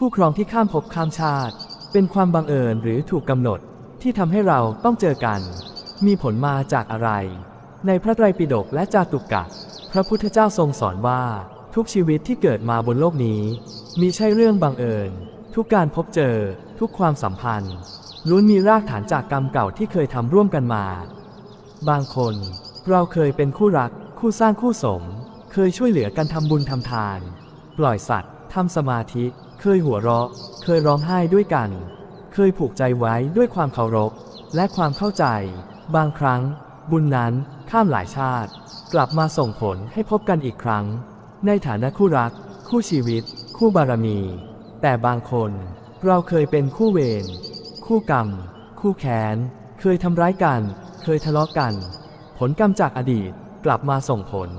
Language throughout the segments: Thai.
คู่ครองที่ข้ามภพข้ามชาติ เป็นความบังเอิญหรือถูกกำหนดที่ทำให้เราต้องเจอกัน มีผลมาจากอะไร ในพระไตรปิฎกและจาตุกะ พระพุทธเจ้าทรงสอนว่า ทุกชีวิตที่เกิดมาบนโลกนี้ มีใช่เรื่องบังเอิญ ทุกการพบเจอ ทุกความสัมพันธ์ล้วนมีรากฐานจากกรรมเก่าที่เคยทำร่วมกันมา บางคน เราเคยเป็นคู่รัก คู่สร้างคู่สม เคยช่วยเหลือกันทำบุญทำทาน ปล่อยสัตว์ทำสมาธิ เคยหัวเราะ เคยร้องไห้ด้วยกัน เคยผูกใจไว้ด้วยความเคารพ และความเข้าใจ บางครั้ง บุญนั้นข้ามหลายชาติ กลับมาส่งผลให้พบกันอีกครั้ง ในฐานะคู่รัก คู่ชีวิต คู่บารมี แต่บางคน เราเคยเป็นคู่เวรคู่กรรม คู่แค้นเคยทำร้ายกัน เคยทะเลาะกัน ผลกรรมจากอดีตกลับมาส่งผล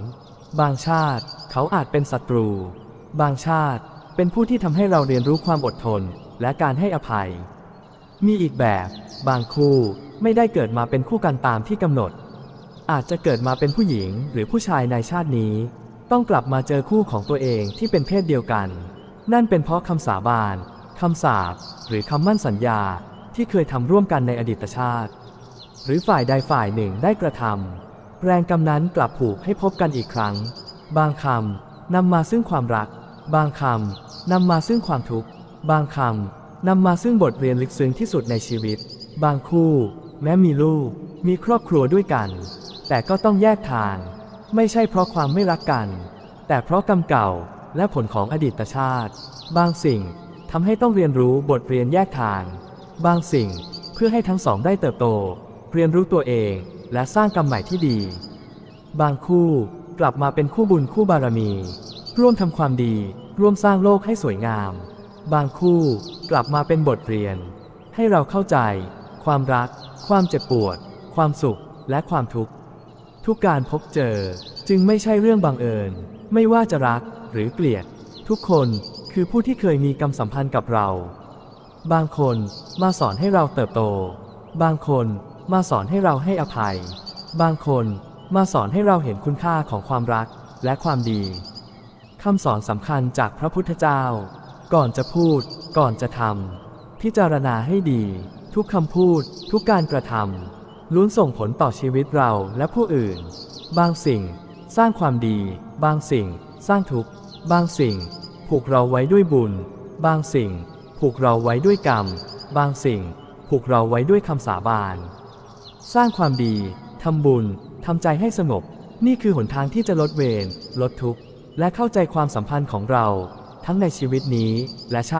บางชาติเขาอาจเป็นศัตรู บางชาติ เป็นผู้ที่ทำให้เราเรียนรู้ความอดทนและการให้อภัย มีอีกแบบ บางคู่ไม่ได้เกิดมาเป็นคู่กันตามที่กำหนด อาจจะเกิดมาเป็นผู้หญิงหรือผู้ชายในชาตินี้ ต้องกลับมาเจอคู่ของตัวเองที่เป็นเพศเดียวกัน นั่นเป็นเพราะคำสาบานคำสาปหรือคำมั่นสัญญาที่เคยทำร่วมกันในอดีตชาติ หรือฝ่ายใดฝ่ายหนึ่งได้กระทำแรงกรรมนั้นกลับผูกให้พบกันอีกครั้ง บางคำนำมาซึ่งความรัก บางคำนำมาซึ่งความทุกข์ บางคำนำมาซึ่งบทเรียนลึกซึ้งที่สุดในชีวิต บางคู่ แม้มีลูก มีครอบครัวด้วยกัน แต่ก็ต้องแยกทาง ไม่ใช่เพราะความไม่รักกัน แต่เพราะกรรมเก่าและผลของอดีตชาติ บางสิ่งทำให้ต้องเรียนรู้บทเรียนแยกทาง บางสิ่งเพื่อให้ทั้งสองได้เติบโต เรียนรู้ตัวเองและสร้างกรรมใหม่ที่ดี บางคู่กลับมาเป็นคู่บุญคู่บารมี ร่วมทำความดี ร่วมสร้างโลกให้สวยงาม บางคู่กลับมาเป็นบทเรียน ให้เราเข้าใจ ความรัก ความเจ็บปวด ความสุข และความทุกข์ ทุกการพบเจอจึงไม่ใช่เรื่องบังเอิญ ไม่ว่าจะรักหรือเกลียด ทุกคนคือผู้ที่เคยมีกรรมสัมพันธ์กับเรา บางคนมาสอนให้เราเติบโต บางคนมาสอนให้เราให้อภัย บางคนมาสอนให้เราเห็นคุณค่าของความรักและความดี คำสอนสำคัญจากพระพุทธเจ้า ก่อนจะพูด ก่อนจะทำพิจารณาให้ดี ทุกคำพูด ทุกการกระทำล้วนส่งผลต่อชีวิตเราและผู้อื่น บางสิ่ง สร้างความดี บางสิ่ง สร้างทุกข์ บางสิ่ง ผูกเราไว้ด้วยบุญ บางสิ่ง ผูกเราไว้ด้วยกรรม บางสิ่ง ผูกเราไว้ด้วยคำสาบาน สร้างความดีทำบุญทำใจให้สงบ นี่คือหนทางที่จะลดเวรลดทุกข์ และเข้าใจความสัมพันธ์ของเรา ทั้งในชีวิตนี้และชาติ